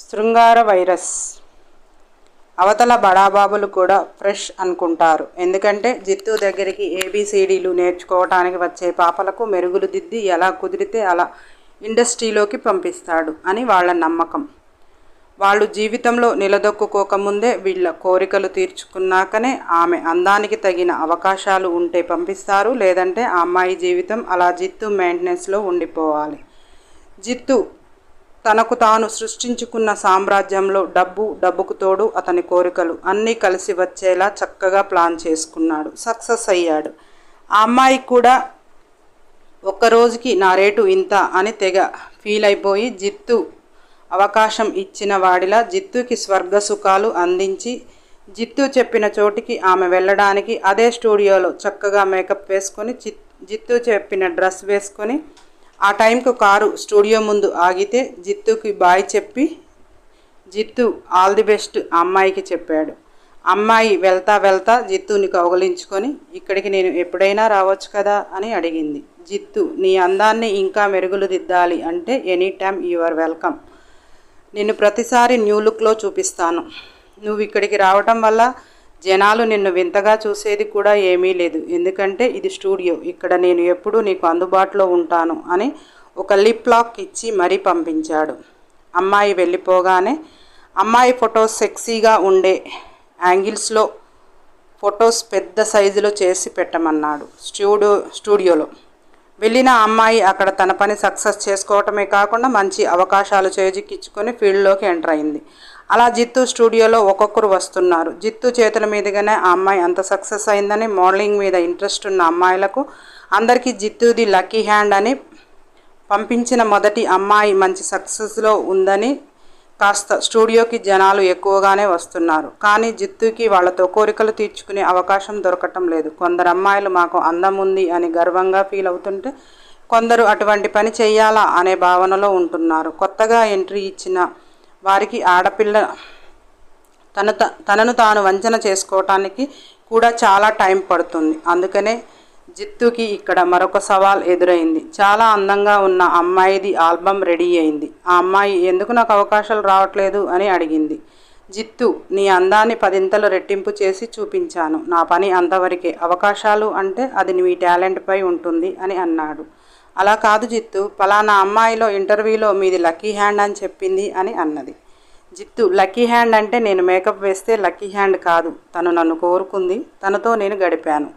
శృంగార వైరస్. అవతల బడాబాబులు కూడా ఫ్రెష్ అనుకుంటారు. ఎందుకంటే జిత్తు దగ్గరికి ఏబిసిడీలు నేర్చుకోవటానికి వచ్చే పాపలకు మెరుగులు దిద్ది ఎలా కుదిరితే అలా ఇండస్ట్రీలోకి పంపిస్తాడు అని వాళ్ళ నమ్మకం. వాళ్ళు జీవితంలో నిలదొక్కుకోకముందే వీళ్ళ కోరికలు తీర్చుకున్నాకనే ఆమె అందానికి తగిన అవకాశాలు ఉంటే పంపిస్తారు. లేదంటే ఆ అమ్మాయి జీవితం అలా జిత్తు మెయింటెనెన్స్లో ఉండిపోవాలి. జిత్తు తనకు తాను సృష్టించుకున్న సామ్రాజ్యంలో డబ్బు డబ్బుకు తోడు అతని కోరికలు అన్నీ కలిసి వచ్చేలా చక్కగా ప్లాన్ చేసుకున్నాడు. సక్సెస్ అయ్యాడు. ఆ అమ్మాయి కూడా ఒక్కరోజుకి నా రేటు ఇంత అని తెగ ఫీల్ అయిపోయి జిత్తు అవకాశం ఇచ్చిన వాడిలా జిత్తుకి స్వర్గ సుఖాలు అందించి జిత్తు చెప్పిన చోటికి ఆమె వెళ్ళడానికి అదే స్టూడియోలో చక్కగా మేకప్ వేసుకొని జిత్తు చెప్పిన డ్రెస్ వేసుకొని ఆ టైంకు కారు స్టూడియో ముందు ఆగితే జిత్తుకి బాయ్ చెప్పి జిత్తు ఆల్ ది బెస్ట్ అమ్మాయికి చెప్పాడు. అమ్మాయి వెళ్తా వెళ్తా జిత్తుని కౌగలించుకొని ఇక్కడికి నేను ఎప్పుడైనా రావచ్చు కదా అని అడిగింది. జిత్తు నీ అందాన్ని ఇంకా మెరుగులు దిద్దాలి అంటే any time you are welcome. నిన్ను ప్రతిసారి న్యూ లుక్లో చూపిస్తాను. నువ్వు ఇక్కడికి రావటం వల్ల జనాలు నిన్ను వింతగా చూసేది కూడా ఏమీ లేదు. ఎందుకంటే ఇది స్టూడియో. ఇక్కడ నేను ఎప్పుడూ నీకు అందుబాటులో ఉంటాను అని ఒక లిప్ లాక్ ఇచ్చి మరీ పంపించాడు. అమ్మాయి వెళ్ళిపోగానే అమ్మాయి ఫొటోస్ సెక్సీగా ఉండే యాంగిల్స్లో ఫొటోస్ పెద్ద సైజులో చేసి పెట్టమన్నాడు స్టూడియో స్టూడియోలో. వెళ్ళిన అమ్మాయి అక్కడ తన పని సక్సెస్ చేసుకోవటమే కాకుండా మంచి అవకాశాలు చేజిక్కించుకొని ఫీల్డ్లోకి ఎంటర్ అయింది. అలా జిత్తు స్టూడియోలో ఒక్కొక్కరు వస్తున్నారు. జిత్తు చేతుల మీదుగానే ఆ అమ్మాయి అంత సక్సెస్ అయిందని మోడలింగ్ మీద ఇంట్రెస్ట్ ఉన్న అమ్మాయిలకు అందరికీ జిత్తుది లక్కీ హ్యాండ్ అని పంపించిన మొదటి అమ్మాయి మంచి సక్సెస్లో ఉందని కాస్త స్టూడియోకి జనాలు ఎక్కువగానే వస్తున్నారు. కానీ జిత్తుకి వాళ్ళతో కోరికలు తీర్చుకునే అవకాశం దొరకటం లేదు. కొందరు అమ్మాయిలు మాకు అందం ఉంది అని గర్వంగా ఫీల్ అవుతుంటే కొందరు అటువంటి పని చేయాలా అనే భావనలో ఉంటున్నారు. కొత్తగా ఎంట్రీ ఇచ్చిన వారికి ఆడపిల్ల తన త- తనను తాను వంచన చేసుకోవటానికి కూడా చాలా టైం పడుతుంది. అందుకనే జిత్తుకి ఇక్కడ మరొక సవాల్ ఎదురైంది. చాలా అందంగా ఉన్న అమ్మాయిది ఆల్బమ్ రెడీ అయింది. ఆ అమ్మాయి ఎందుకు నాకు అవకాశాలు రావట్లేదు అని అడిగింది. జిత్తు నీ అందాన్ని పదింతలు రెట్టింపు చేసి చూపించాను. నా పని అంతవరకే. అవకాశాలు అంటే అది నీ టాలెంట్పై ఉంటుంది అని అన్నాడు. అలా కాదు జిత్తు పలానా అమ్మాయిలో ఇంటర్వ్యూలో మీది లక్కీ హ్యాండ్ అని చెప్పింది అని అన్నది. జిత్తు లక్కీ హ్యాండ్ అంటే నేను మేకప్ వేస్తే లక్కీ హ్యాండ్ కాదు. తను నన్ను కోరుకుంది తనతో నేను గడిపాను.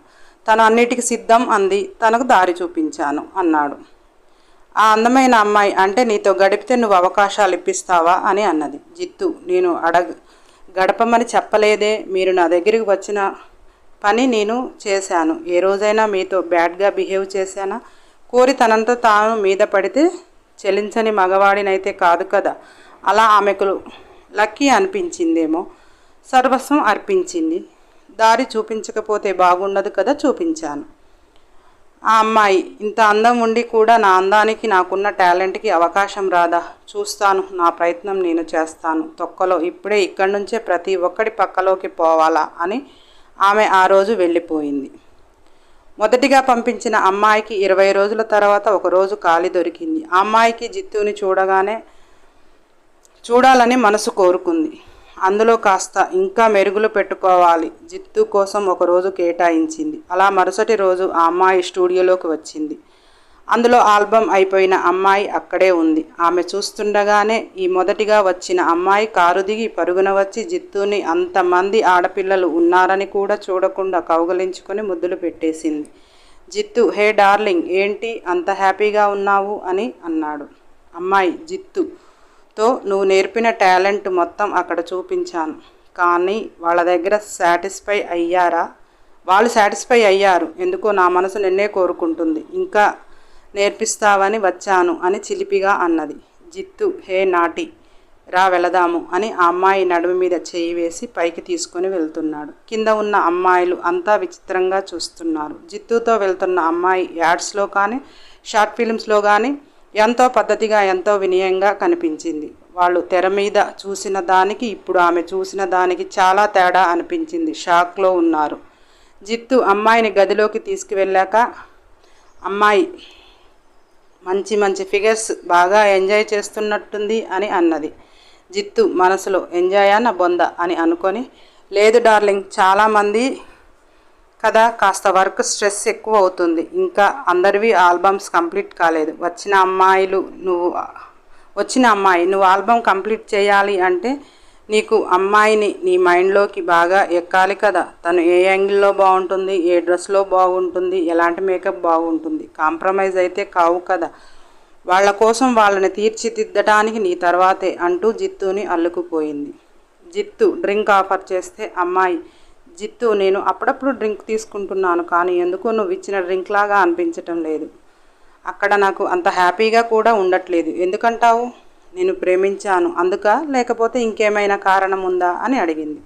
తను అన్నిటికి సిద్ధం అంది తనకు దారి చూపించాను అన్నాడు. ఆ అందమైన అమ్మాయి అంటే నీతో గడిపితే నువ్వు అవకాశాలు ఇప్పిస్తావా అని అన్నది. జిత్తు నేను అడగ గడపమని చెప్పలేదే మీరు నా దగ్గరికి వచ్చిన పని నేను చేశాను. ఏ రోజైనా మీతో బ్యాడ్గా బిహేవ్ చేశానా? కోరి తనంతా తాను మీద పడితే చెలించని మగవాడినైతే కాదు కదా. అలా ఆమెకు లక్కీ అనిపించిందేమో. సర్వస్వం అర్పించింది. దారి చూపించకపోతే బాగుండదు కదా చూపించాను. ఆ అమ్మాయి ఇంత అందం ఉండి కూడా నా అందానికి నాకున్న టాలెంట్కి అవకాశం రాదా? చూస్తాను. నా ప్రయత్నం నేను చేస్తాను. తొక్కలో ఇప్పుడే ఇక్కడి నుంచే ప్రతి ఒక్కడి పక్కలోకి పోవాలా అని ఆమె ఆ రోజు వెళ్ళిపోయింది. మొదటిగా పంపించిన అమ్మాయికి ఇరవై రోజుల తర్వాత ఒక రోజు ఖాళీ దొరికింది. ఆ అమ్మాయికి జిత్తుని చూడగానే చూడాలని మనసు కోరుకుంది. అందులో కాస్త ఇంకా మెరుగులు పెట్టుకోవాలి. జిత్తు కోసం ఒక రోజు కేటాయించింది. అలా మరుసటి రోజు ఆ అమ్మాయి స్టూడియోలోకి వచ్చింది. అందులో ఆల్బమ్ అయిపోయిన అమ్మాయి అక్కడే ఉంది. ఆమె చూస్తుండగానే ఈ మొదటిగా వచ్చిన అమ్మాయి కారు దిగి పరుగున వచ్చి జిత్తుని అంతమంది ఆడపిల్లలు ఉన్నారని కూడా చూడకుండా కౌగలించుకొని ముద్దులు పెట్టేసింది. జిత్తు హే డార్లింగ్ ఏంటి అంత హ్యాపీగా ఉన్నావు? అని అన్నాడు. అమ్మాయి జిత్తుతో నువ్వు నేర్పిన టాలెంట్ మొత్తం అక్కడ చూపించాను. కానీ వాళ్ళ దగ్గర సాటిస్ఫై అయ్యారా? వాళ్ళు సాటిస్ఫై అయ్యారు. ఎందుకో నా మనసు నిన్నే కోరుకుంటుంది. ఇంకా నేర్పిస్తావని వచ్చాను అని చిలిపిగా అన్నది. జిత్తు హే నాటి రా వెళదాము అని ఆ అమ్మాయి నడుము మీద చేయి వేసి పైకి తీసుకొని వెళ్తున్నాడు. కింద ఉన్న అమ్మాయిలు అంతా విచిత్రంగా చూస్తున్నారు. జిత్తుతో వెళ్తున్న అమ్మాయి యాడ్స్లో కానీ షార్ట్ ఫిల్మ్స్లో కానీ ఎంతో పద్ధతిగా ఎంతో వినయంగా కనిపించింది. వాళ్ళు తెర మీద చూసిన దానికి ఇప్పుడు ఆమె చూసిన దానికి చాలా తేడా అనిపించింది. షాక్లో ఉన్నారు. జిత్తు అమ్మాయిని గదిలోకి తీసుకువెళ్ళాక అమ్మాయి మంచి మంచి ఫిగర్స్ బాగా ఎంజాయ్ చేస్తున్నట్టుంది అని అన్నది. జిత్తు మనసులో ఎంజాయా నా బొంద అని అనుకొని లేదు డార్లింగ్ చాలామంది కదా కాస్త వర్క్ స్ట్రెస్ ఎక్కువ అవుతుంది. ఇంకా అందరివి ఆల్బమ్స్ కంప్లీట్ కాలేదు. వచ్చిన అమ్మాయిలు నువ్వు వచ్చిన అమ్మాయి నువ్వు ఆల్బమ్ కంప్లీట్ చేయాలి అంటే నీకు అమ్మాయిని నీ మైండ్లోకి బాగా ఎక్కాలి కదా. తను ఏ యాంగిల్లో బాగుంటుంది ఏ డ్రెస్లో బాగుంటుంది ఎలాంటి మేకప్ బాగుంటుంది. కాంప్రమైజ్ అయితే కావు కదా. వాళ్ళ కోసం వాళ్ళని తీర్చిదిద్దడానికి నీ తర్వాతే అంటూ జిత్తుని అల్లుకుపోయింది. జిత్తు డ్రింక్ ఆఫర్ చేస్తే అమ్మాయి జిత్తు నేను అప్పుడప్పుడు డ్రింక్ తీసుకుంటున్నాను కానీ ఎందుకో నువ్వు ఇచ్చిన డ్రింక్ లాగా అనిపించటం లేదు. అక్కడ నాకు అంత హ్యాపీగా కూడా ఉండట్లేదు. ఎందుకంటావు? నేను ప్రేమించాను అందుక? లేకపోతే ఇంకేమైనా కారణం ఉందా అని అడిగింది.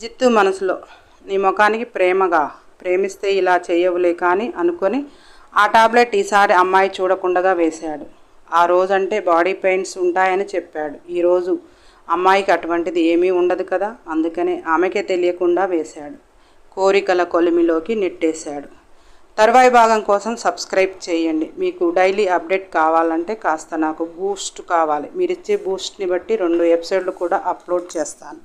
జిత్తు మనసులో నీ ముఖానికి ప్రేమగా? ప్రేమిస్తే ఇలా చేయవులే కానీ అనుకొని ఆ టాబ్లెట్ ఈసారి అమ్మాయి చూడకుండా వేశాడు. ఆ రోజంటే బాడీ పెయిన్స్ ఉంటాయని చెప్పాడు. ఈరోజు అమ్మాయికి అటువంటిది ఏమీ ఉండదు కదా? అందుకనే ఆమెకే తెలియకుండా వేశాడు. కోరికల కొలిమిలోకి నెట్టేశాడు. తర్వాయి భాగం కోసం సబ్స్క్రైబ్ చేయండి. మీకు డైలీ అప్డేట్ కావాలంటే కాస్త నాకు బూస్ట్ కావాలి. మీరిచ్చే బూస్ట్ని బట్టి రెండు ఎపిసోడ్లు కూడా అప్లోడ్ చేస్తాను.